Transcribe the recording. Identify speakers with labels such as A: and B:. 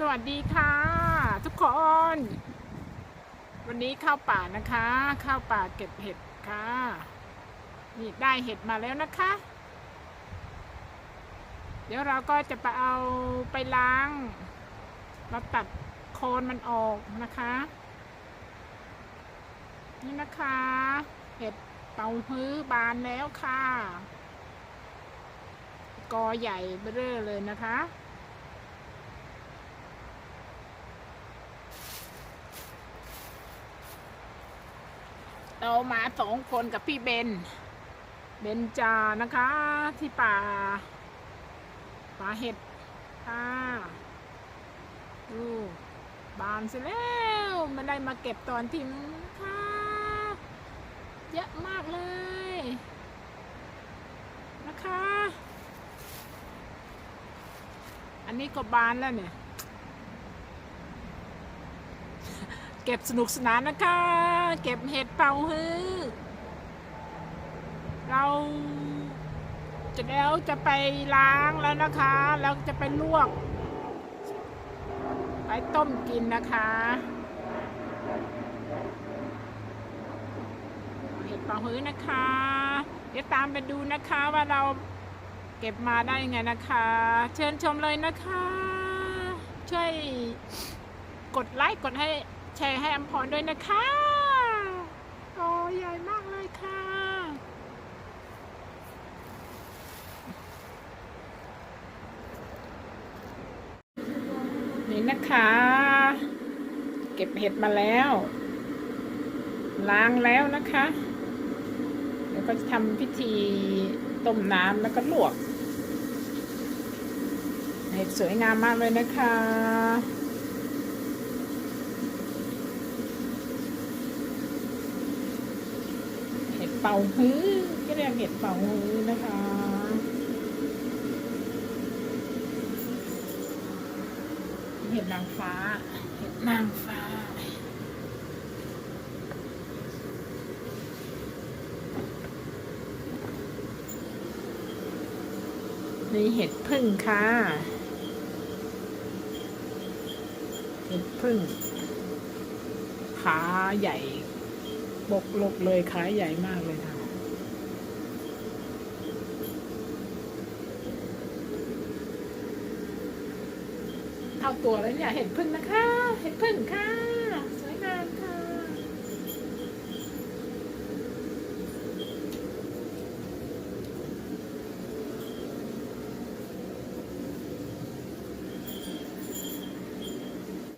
A: สวัสดีค่ะ ทุกคน วันนี้เข้าป่านะคะเข้าป่าเก็บเห็ดค่ะนี่ได้เห็ดมาแล้วนะคะ เดี๋ยวเราก็จะไปเอาไปล้างมาตัดโคนมันออกนะคะ นี่นะคะ เห็ดเป่าฮื้อบานแล้วค่ะ กอใหญ่เบ้อเร่อเลยนะคะ เรามาสองคนกับพี่เบน เบนจานะคะ ที่ป่า ป่าเห็ดค่ะดูบานเสร็จแล้วไม่ได้มาเก็บตอนที่มันค่ะ เยอะมากเลย นะคะ อันนี้ก็บานแล้วเนี่ย เก็บสนุกสนานนะคะ เก็บเห็ดเป่าฮื้อเราจะแล้วจะไปล้างแล้วนะคะ แล้วจะไปลวก ไปต้มกินนะคะ เห็ดเป่าฮื้อนะคะ เดี๋ยวตามไปดูนะคะว่าเราเก็บมาได้ยังไงนะคะ เชิญชมเลยนะคะ ช่วยกดไลค์กดให้ แชร์ให้อมพรด้วยนะคะ โอ้ใหญ่มากเลยค่ะ นี่นะคะ เก็บเห็ดมาแล้ว ล้างแล้วนะคะ เดี๋ยวก็จะทำพิธีต้มน้ำแล้วก็ลวก เห็ดสวยงามมากเลยนะคะ เป่าฮื้อก็เรียกเห็ดเป่าฮื้อนะคะเห็ดนางฟ้า เห็ดนางฟ้า นี่เห็ดพึ่งค่ะ เห็ดพึ่ง ขาใหญ่ บกลกเลยขายใหญ่มากเลยค่ะเท่าตัวแล้วเนี่ยเห็ดพึ่งนะคะ เห็ดพึ่งค่ะ